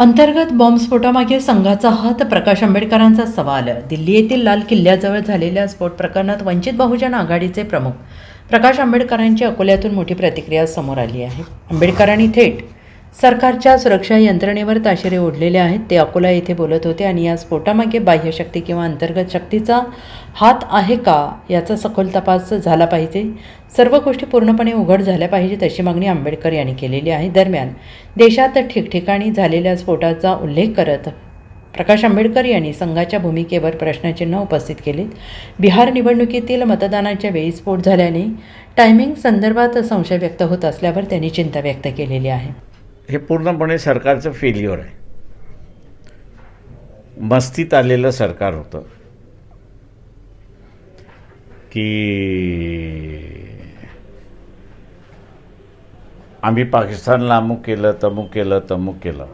अंतर्गत बॉम्बस्फोटामागे संघाचा हात प्रकाश आंबेडकरांचा सवाल. दिल्ली येथील लाल किल्ल्याजवळ झालेल्या स्फोट प्रकरणात वंचित बहुजन आघाडीचे प्रमुख. प्रकाश आंबेडकरांची अकोल्यातून मोठी प्रतिक्रिया समोर आली आहे. आंबेडकरांनी थेट सरकारच्या सुरक्षा यंत्रणेवर ताशेरे ओढलेले आहेत. ते अकोला येथे बोलत होते आणि या स्फोटामागे बाह्यशक्ती किंवा अंतर्गत शक्तीचा हात आहे का याचा सखोल तपास झाला पाहिजे. सर्व गोष्टी पूर्णपणे उघड झाल्या पाहिजेत अशी मागणी आंबेडकर यांनी केलेली आहे. दरम्यान देशात ठिकठिकाणी झालेल्या स्फोटाचा उल्लेख करत प्रकाश आंबेडकर यांनी संघाच्या भूमिकेवर प्रश्नचिन्ह उपस्थित केले. बिहार निवडणुकीतील मतदानाच्या वेळी स्फोट झाल्याने टायमिंग संदर्भात संशय व्यक्त होत असल्यावर त्यांनी चिंता व्यक्त केलेली आहे. हे पूर्णपणे सरकारचं फेल्युअर आहे. मस्तीत आलेलं सरकार होतं. की आम्ही पाकिस्तानला अमुक केलं तमुक केलं तमुक केलं.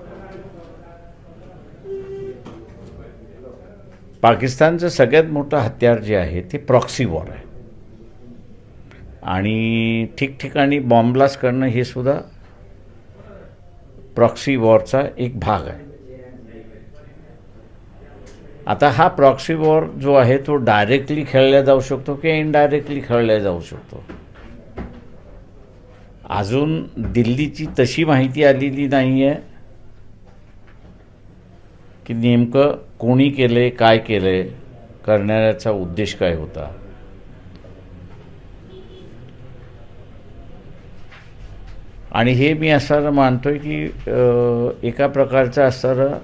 पाकिस्तानचं सगळ्यात मोठं हत्यार जे आहे ते प्रॉक्सी वॉर आहे. आणि ठिकठिकाणी बॉम्बलास्ट करणं हे सुद्धा प्रॉक्सी वॉरचा एक भाग आहे. आता हा प्रॉक्सी वॉर जो आहे तो डायरेक्टली खेळला जाऊ शकतो किंवा इनडायरेक्टली खेळला जाऊ शकतो? अजून दिल्लीची तशी माहिती आलेली नाही आहे की नेमकं कोणी केलंय काय केलंय करण्याचा उद्देश काय होता? आणि हे मी असं आहे की एका प्रकारचं असणारं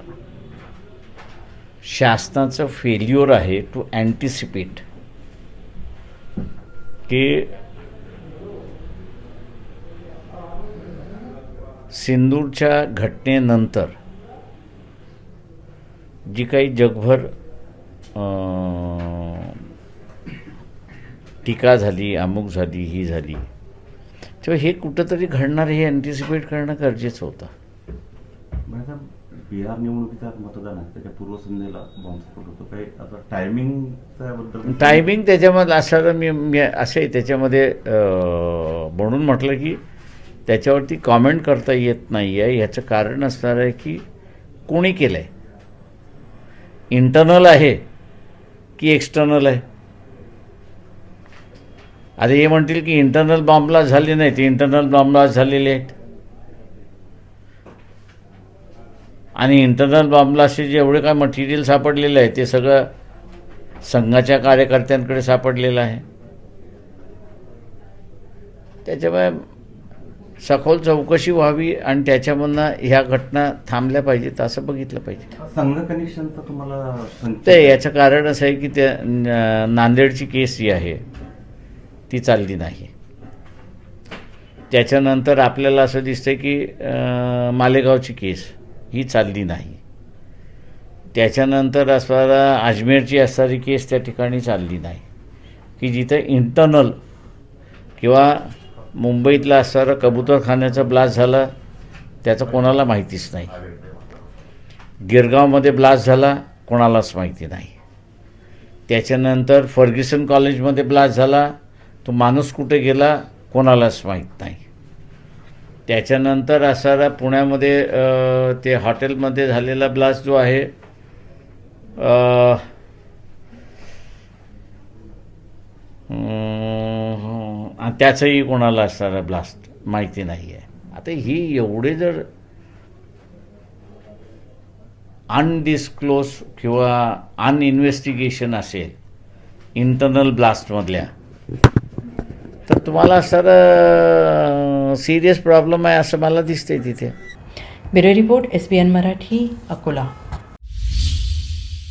शासनाचं फेल्युअर आहे टू अँटिसिपेट की सिंदूरच्या घटनेनंतर जी काही जगभर टीका झाली अमुक झाली ही झाली तेव्हा हे कुठंतरी घडणार हे अँटिसिपेट करणं गरजेचं होतं. बिहार निवडणुकीचा मतदान आहे त्याच्या पूर्वसंध्येला बॉम्बस्फोट होतो. काही आता टायमिंग त्याबद्दल टायमिंग त्याच्यामध्ये असं मी मी असे त्याच्यामध्ये म्हणून म्हटलं की त्याच्यावरती कॉमेंट करता येत नाही आहे ह्याचं कारण असणार आहे की कोणी केलं आहे इंटरनल आहे की एक्सटर्नल आहे? आता हे म्हणतील की इंटरनल बॉम्बलास्ट झाले नाही ते इंटरनल बॉम्बलास्ट झालेले आहेत. आणि इंटरनल बॉम्बलास्टचे जेवढे काय मटेरियल सापडलेलं आहे ते सगळं संघाच्या कार्यकर्त्यांकडे सापडलेलं आहे. त्याच्यामुळे सखोल चौकशी व्हावी आणि त्याच्यामधनं ह्या घटना थांबल्या पाहिजेत असं बघितलं पाहिजे. संघ कनेक्शनचा तुम्हाला संकेत ते याचं कारण असं आहे की त्या नांदेडची केस जी आहे ती चालली नाही. त्याच्यानंतर आपल्याला असं दिसतं की मालेगावची केस ही चालली नाही. त्याच्यानंतर असणारा अजमेरची असणारी केस त्या ठिकाणी चालली नाही. की जिथे इंटरनल किंवा मुंबईतला असणारा कबूतरखान्याचा ब्लास्ट झाला त्याचं कोणाला माहितीच नाही. गिरगावमध्ये ब्लास्ट झाला कोणालाच माहिती नाही. त्याच्यानंतर फर्ग्युसन कॉलेजमध्ये ब्लास्ट झाला तो माणूस कुठे गेला कोणालाच माहीत नाही. त्याच्यानंतर असणारा पुण्यामध्ये ते हॉटेलमध्ये झालेला ब्लास्ट जो आहे त्याचंही कोणाला असणारा ब्लास्ट माहिती नाही आहे आता ही एवढे जर अनडिस्क्लोज किंवा अनइन्व्हेस्टिगेशन असेल इंटरनल ब्लास्टमधल्या तर तुम्हाला सर सिरियस प्रॉब्लेम आहे असं मला दिसते तिथे. Bureau report S B N Marathi Akola.